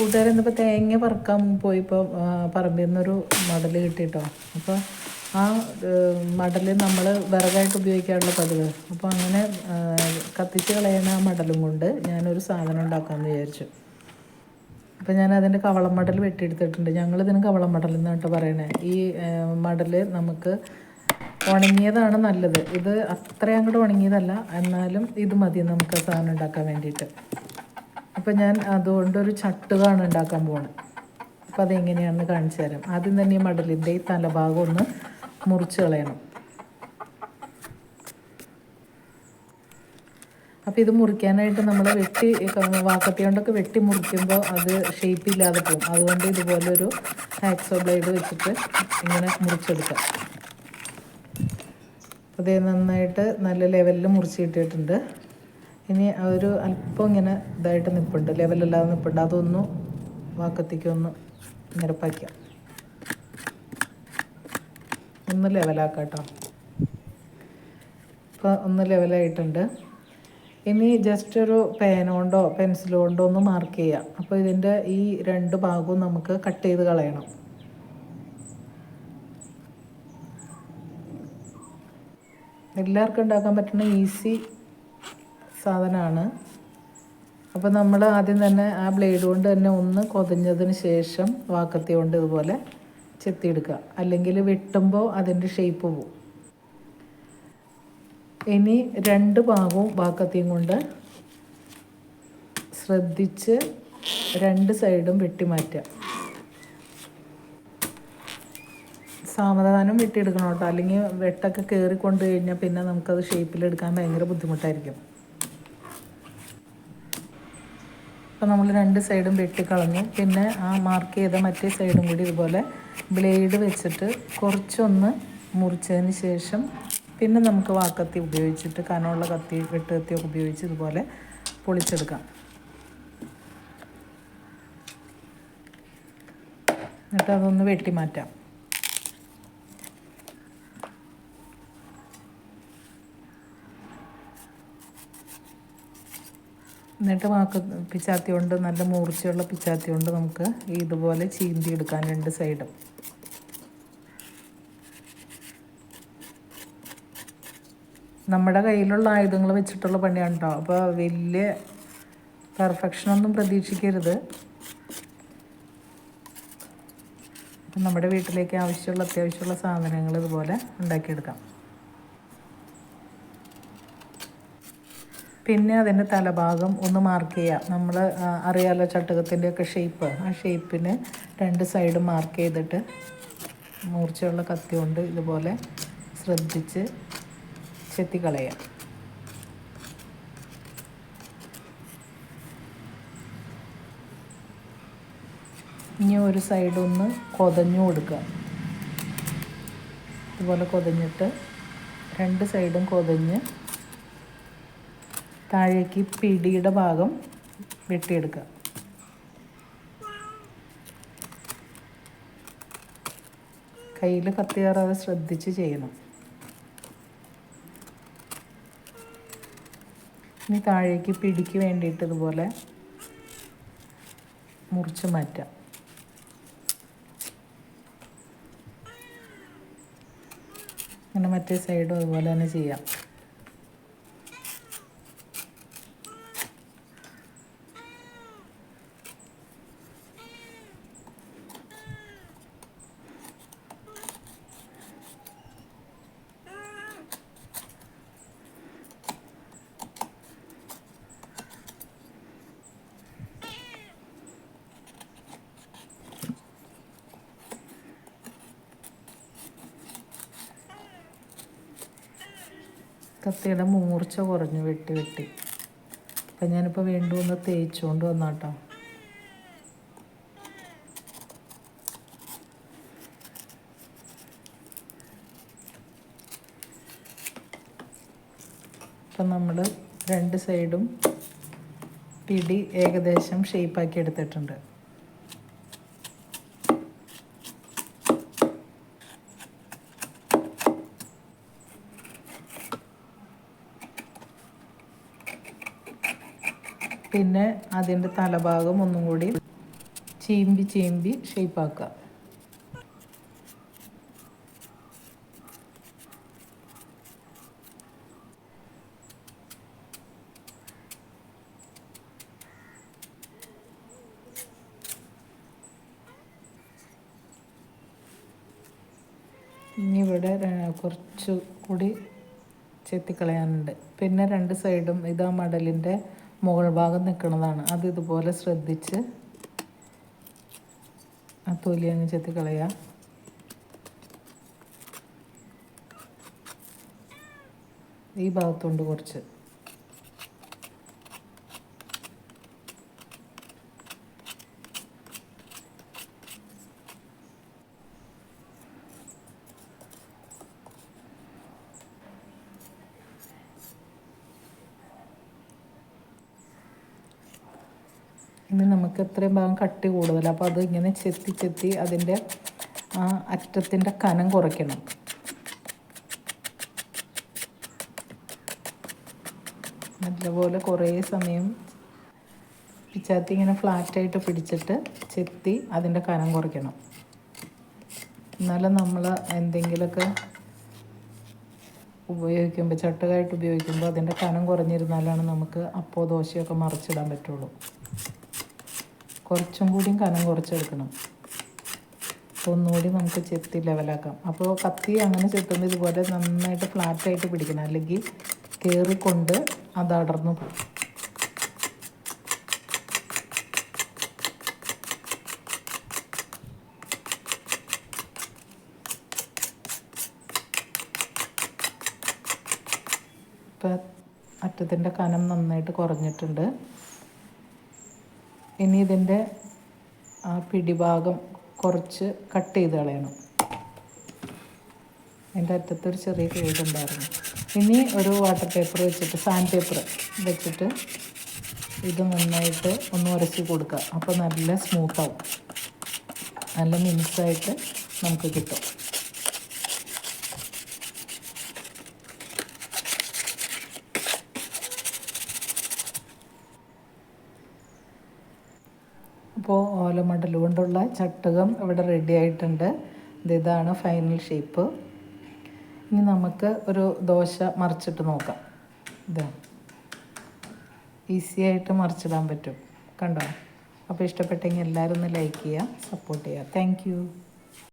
കൂട്ടുകാരൻ ഇന്നിപ്പോൾ തേങ്ങ പറക്കാൻ പോയിപ്പോൾ പറമ്പിൽ നിന്നൊരു മടൽ കിട്ടിയിട്ടോ അപ്പോൾ ആ മടൽ നമ്മൾ വിറകായിട്ട് ഉപയോഗിക്കാറുള്ള പതിവ്. അപ്പോൾ അങ്ങനെ കത്തിച്ച് കളയുന്ന ആ മടലും കൊണ്ട് ഞാനൊരു സാധനം ഉണ്ടാക്കാമെന്ന് വിചാരിച്ചു. അപ്പോൾ ഞാൻ അതിന്റെ കവളം മടൽ വെട്ടിയെടുത്തിട്ടുണ്ട്. ഞങ്ങളിതിന് കവളം മടൽ എന്നാട്ടോ പറയണേ. ഈ മടൽ നമുക്ക് ഉണങ്ങിയതാണ് നല്ലത്. ഇത് അത്രയും അങ്ങോട്ട് ഉണങ്ങിയതല്ല. എന്നാലും ഇത് മതി നമുക്ക് സാധനം ഉണ്ടാക്കാൻ വേണ്ടിയിട്ട്. അപ്പോൾ ഞാൻ അതുകൊണ്ടൊരു ചട്ടുകാണ് ഉണ്ടാക്കാൻ പോകുന്നത് അപ്പോൾ അതെങ്ങനെയാണെന്ന് കാണിച്ചു തരാം. ആദ്യം തന്നെ ഈ മടലിന്റെ ഈ തലഭാഗം ഒന്ന് മുറിച്ച് കളയണം. അപ്പോൾ ഇത് മുറിക്കാനായിട്ട് നമ്മൾ വെട്ടി വാക്കത്തി കൊണ്ടൊക്കെ വെട്ടി മുറിക്കുമ്പോൾ അത് ഷേപ്പ് ഇല്ലാതെ പോകും. അതുകൊണ്ട് ഇതുപോലൊരു ഹാക്സോ ബ്ലേഡ് വെച്ചിട്ട് ഇങ്ങനെ മുറിച്ചെടുക്കാം. അതേ നന്നായിട്ട് നല്ല ലെവലിൽ മുറിച്ച് കിട്ടിയിട്ടുണ്ട്. ഇനി ഒരു അല്പം ഇങ്ങനെ ഇതായിട്ട് നിൽപ്പുണ്ട് ലെവലല്ലാതെ നിൽപ്പുണ്ട് അതൊന്ന് വാക്കത്തേക്കൊന്ന് നിരപ്പാക്കാം ഒന്ന് ലെവലാക്കാം കേട്ടോ ഇപ്പോൾ ഒന്ന് ലെവലായിട്ടുണ്ട് ഇനി ജസ്റ്റ് ഒരു പേനോണ്ടോ കൊണ്ടോ കൊണ്ടോ ഒന്ന് മാർക്ക് ചെയ്യാം. അപ്പോൾ ഇതിന്റെ ഈ രണ്ട് ഭാഗവും നമുക്ക് കട്ട് ചെയ്ത് കളയണം. എല്ലാവർക്കും ഉണ്ടാക്കാൻ പറ്റുന്ന ഈസി സാധനമാണ്. അപ്പോൾ നമ്മൾ ആദ്യം തന്നെ ആ ബ്ലേഡ് കൊണ്ട് തന്നെ ഒന്ന് കൊതഞ്ഞതിന് ശേഷം വാക്കത്തി കൊണ്ട് ഇതുപോലെ ചെത്തിയെടുക്കുക. അല്ലെങ്കിൽ വെട്ടുമ്പോൾ അതിന്റെ ഷേപ്പ് പോവും. ഇനി രണ്ട് ഭാഗവും വാക്കത്തിയും കൊണ്ട് ശ്രദ്ധിച്ച് രണ്ട് സൈഡും വെട്ടിമാറ്റുക. സാവധാനം വെട്ടിയെടുക്കണം കേട്ടോ. അല്ലെങ്കിൽ വെട്ടൊക്കെ കയറിക്കൊണ്ട് കഴിഞ്ഞാൽ പിന്നെ നമുക്കത് ഷേപ്പിലെടുക്കാൻ ഭയങ്കര ബുദ്ധിമുട്ടായിരിക്കും. അപ്പോൾ നമ്മൾ രണ്ട് സൈഡും വെട്ടിക്കളഞ്ഞു പിന്നെ ആ മാർക്ക് ചെയ്ത മറ്റേ സൈഡും കൂടി ഇതുപോലെ ബ്ലേഡ് വെച്ചിട്ട് കുറച്ചൊന്ന് മുറിച്ചതിന് ശേഷം പിന്നെ നമുക്ക് വാക്കത്തി ഉപയോഗിച്ചിട്ട് കനമുള്ള കത്തി വെട്ട് കത്തിയൊക്കെ ഉപയോഗിച്ച് ഇതുപോലെ പൊളിച്ചെടുക്കാം. എന്നിട്ട് അതൊന്ന് വെട്ടി മാറ്റാം എന്നിട്ട് വാക്ക് പിച്ചാത്തി കൊണ്ട് നല്ല മൂർച്ചയുള്ള പിച്ചാത്തി കൊണ്ട് നമുക്ക് ഇതുപോലെ ചീന്തി എടുക്കാൻ രണ്ട് സൈഡും നമ്മുടെ കയ്യിലുള്ള ആയുധങ്ങൾ വെച്ചിട്ടുള്ള പണിയാണ് കേട്ടോ അപ്പോൾ വലിയ പെർഫെക്ഷനൊന്നും പ്രതീക്ഷിക്കരുത്. നമ്മുടെ വീട്ടിലേക്ക് ആവശ്യമുള്ള അത്യാവശ്യമുള്ള സാധനങ്ങൾ ഇതുപോലെ ഉണ്ടാക്കിയെടുക്കാം. പിന്നെ അതിന്റെ തലഭാഗം ഒന്ന് മാർക്ക് ചെയ്യാം. നമ്മൾ അറിയാലോ ചട്ടുകത്തിന്റെയൊക്കെ ഷേപ്പ് ആ ഷേപ്പിന് രണ്ട് സൈഡ് മാർക്ക് ചെയ്തിട്ട് മൂർച്ചയുള്ള കത്തി കൊണ്ട് ഇതുപോലെ ശ്രദ്ധിച്ച് ചെത്തിക്കളയാം. ഇനി ഒരു സൈഡ് ഒന്ന് കൊതഞ്ഞു കൊടുക്കുക. ഇതുപോലെ കൊതഞ്ഞിട്ട് രണ്ട് സൈഡും കൊതഞ്ഞ് താഴേക്ക് പിടിയുടെ ഭാഗം വെട്ടിയെടുക്കുക. കയ്യിൽ കത്തി കയറാതെ ശ്രദ്ധിച്ച് ചെയ്യണം. ഇനി താഴേക്ക് പിടിക്ക് വേണ്ടിയിട്ട് ഇതുപോലെ മുറിച്ച് മാറ്റാം. അങ്ങനെ മറ്റേ സൈഡും അതുപോലെ തന്നെ ചെയ്യാം. കത്തിയുടെ മൂർച്ച കുറഞ്ഞു വെട്ടി വെട്ടി. അപ്പം ഞാനിപ്പോൾ വീണ്ടും ഒന്ന് തേച്ചുകൊണ്ട് വന്നാട്ടോ. അപ്പം നമ്മൾ രണ്ട് സൈഡും പിടി ഏകദേശം ഷേപ്പാക്കി എടുത്തിട്ടുണ്ട്. പിന്നെ അതിന്റെ തലഭാഗം ഒന്നും കൂടി ചീമ്പി ചീമ്പി ഷേപ്പാക്കുക. ഇനി ഇവിടെ കുറച്ചു കൂടി ചെത്തിക്കളയാനുണ്ട്. പിന്നെ രണ്ട് സൈഡും ഇതാ മടലിന്റെ മുകൾ ഭാഗം നിൽക്കുന്നതാണ്. അത് ഇതുപോലെ ശ്രദ്ധിച്ച് ആ തൊലി അങ്ങ് ചെത്തിക്കളയുക ഈ ഭാഗത്തുണ്ട് കുറച്ച്. ഇനി നമുക്ക് ഇത്രയും ഭാഗം കട്ടി കൂടുതൽ. അപ്പോൾ അത് ഇങ്ങനെ ചെത്തി ചെത്തി അതിന്റെ ആ അറ്റത്തിന്റെ കനം കുറയ്ക്കണം. നല്ലപോലെ കുറേ സമയം പിച്ചാത്തി ഇങ്ങനെ ഫ്ലാറ്റായിട്ട് പിടിച്ചിട്ട് ചെത്തി അതിന്റെ കനം കുറയ്ക്കണം. എന്നാലും നമ്മൾ എന്തെങ്കിലുമൊക്കെ ഉപയോഗിക്കുമ്പോൾ ചട്ടുകായിട്ട് ഉപയോഗിക്കുമ്പോൾ അതിന്റെ കനം കുറഞ്ഞിരുന്നാലാണ് നമുക്ക് അപ്പോ ദോശയൊക്കെ മറിച്ചിടാൻ പറ്റുള്ളൂ. കുറച്ചും കൂടിയും കനം കുറച്ചെടുക്കണം. അപ്പോൾ ഒന്നുകൂടി നമുക്ക് ചെത്തി ലെവലാക്കാം. അപ്പോൾ കത്തി അങ്ങനെ ചെത്തുമ്പോൾ ഇതുപോലെ നന്നായിട്ട് ഫ്ലാറ്റായിട്ട് പിടിക്കണം. അല്ലെങ്കിൽ കയറിക്കൊണ്ട് അത് അടർന്നു പോകും ഇപ്പം അറ്റത്തിന്റെ കനം നന്നായിട്ട് കുറഞ്ഞിട്ടുണ്ട്. ഇനി ഇതിന്റെ ആ പിടിഭാഗം കുറച്ച് കട്ട് ചെയ്ത് കളയണം. അതിന്റെ അറ്റത്തൊരു ചെറിയ കേടുണ്ടായിരുന്നു ഇനി ഒരു വാട്ടർ പേപ്പർ വെച്ചിട്ട് സാൻഡ് പേപ്പർ വെച്ചിട്ട് ഇത് നന്നായിട്ട് ഒന്ന് ഉരച്ച് കൊടുക്കുക. അപ്പോൾ നല്ല സ്മൂത്താവും നല്ല മിനുസായിട്ട് നമുക്ക് കിട്ടും. അപ്പോൾ ഓലമടൽ കൊണ്ടുള്ള ചട്ടുകം ഇവിടെ റെഡി ആയിട്ടുണ്ട്. ഇത് ഇതാണ് ഫൈനൽ ഷേപ്പ് ഇനി നമുക്ക് ഒരു ദോശ മറിച്ചിട്ട് നോക്കാം. ഇതാ ഈസി ആയിട്ട് മറിച്ചിടാൻ പറ്റും. കണ്ടോ? അപ്പോൾ ഇഷ്ടപ്പെട്ടെങ്കിൽ എല്ലാവരും ഒന്ന് ലൈക്ക് ചെയ്യുക സപ്പോർട്ട് ചെയ്യുക. താങ്ക്